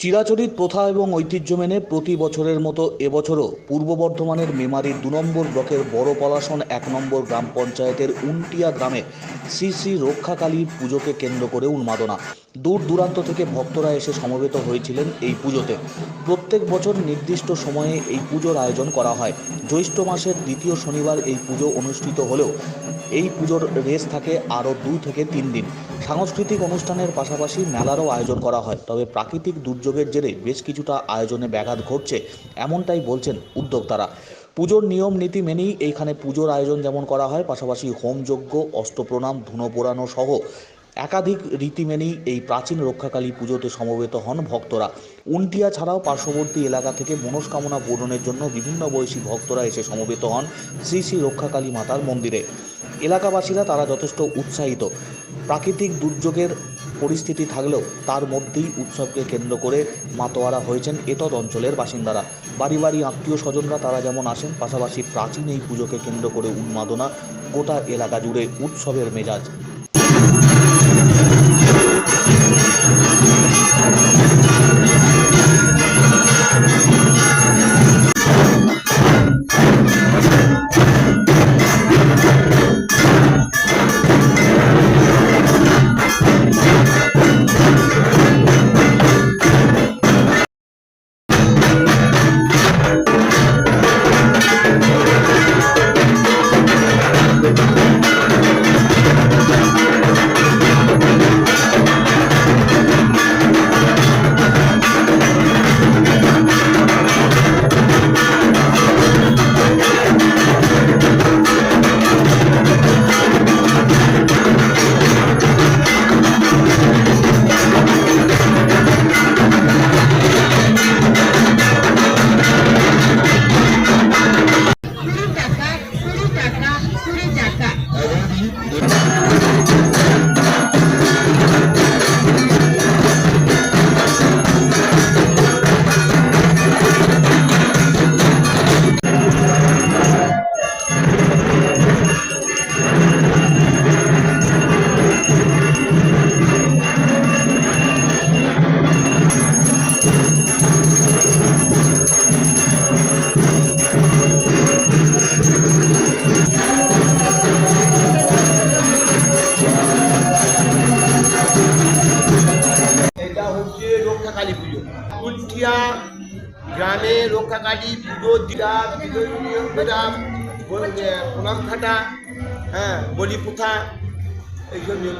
চিরাচরিত প্রথা এবং ঐতিহ্য মেনে প্রতি বছরের মতো এবছরও পূর্ব বর্ধমানের মেমারির দু নম্বর ব্লকের বড় পলাশন এক নম্বর গ্রাম পঞ্চায়েতের উনটিয়া গ্রামে শ্রী শ্রী রক্ষাকালী পুজোকে কেন্দ্র করে উন্মাদনা। দূর দূরান্ত থেকে ভক্তরা এসে সমবেত হয়েছিলেন এই পুজোতে। প্রত্যেক বছর নির্দিষ্ট সময়ে এই পুজোর আয়োজন করা হয়। জ্যৈষ্ঠ মাসের দ্বিতীয় শনিবার এই পুজো অনুষ্ঠিত হলেও এই পুজোর রেস থাকে আরও দুই থেকে তিন দিন। সাংস্কৃতিক অনুষ্ঠানের পাশাপাশি মেলারও আয়োজন করা হয়। তবে প্রাকৃতিক দুর্যোগের জেরে বেশ কিছুটা আয়োজনে ব্যাঘাত ঘটছে, এমনটাই বলছেন উদ্যোক্তারা। পুজোর নিয়ম, নীতি মেনেই এইখানে পুজোর আয়োজন যেমন করা হয়, পাশাপাশি হোমযজ্ঞ অষ্টপ্রণাম ধুনো পোড়ানো সহ একাধিক রীতি মেনেই এই প্রাচীন রক্ষাকালী পুজোতে সমবেত হন ভক্তরা। উনটিয়া ছাড়াও পার্শ্ববর্তী এলাকা থেকে মনস্কামনা পূরণের জন্য বিভিন্ন বয়সী ভক্তরা এসে সমবেত হন শ্রী শ্রী রক্ষাকালী মাতার মন্দিরে। এলাকাবাসীরা তারা যথেষ্ট উৎসাহিত। প্রাকৃতিক দুর্যোগের পরিস্থিতি থাকলেও তার মধ্যেই উৎসবকে কেন্দ্র করে মাতোয়ারা হয়েছেন এতদ অঞ্চলের বাসিন্দারা। বাড়ি বাড়ি আত্মীয় স্বজনরা তারা যেমন আসেন, পাশাপাশি প্রাচীন এই পুজোকে কেন্দ্র করে উন্মাদনা গোটা এলাকা জুড়ে উৎসবের মেজাজ। কুলঠিয়া গ্রামে রক্ষাকালী পুজো দিয়া বিজয় নিয়মরা প্রণাম খাটা হ্যাঁ বলি প্রথা এইসব নিয়ম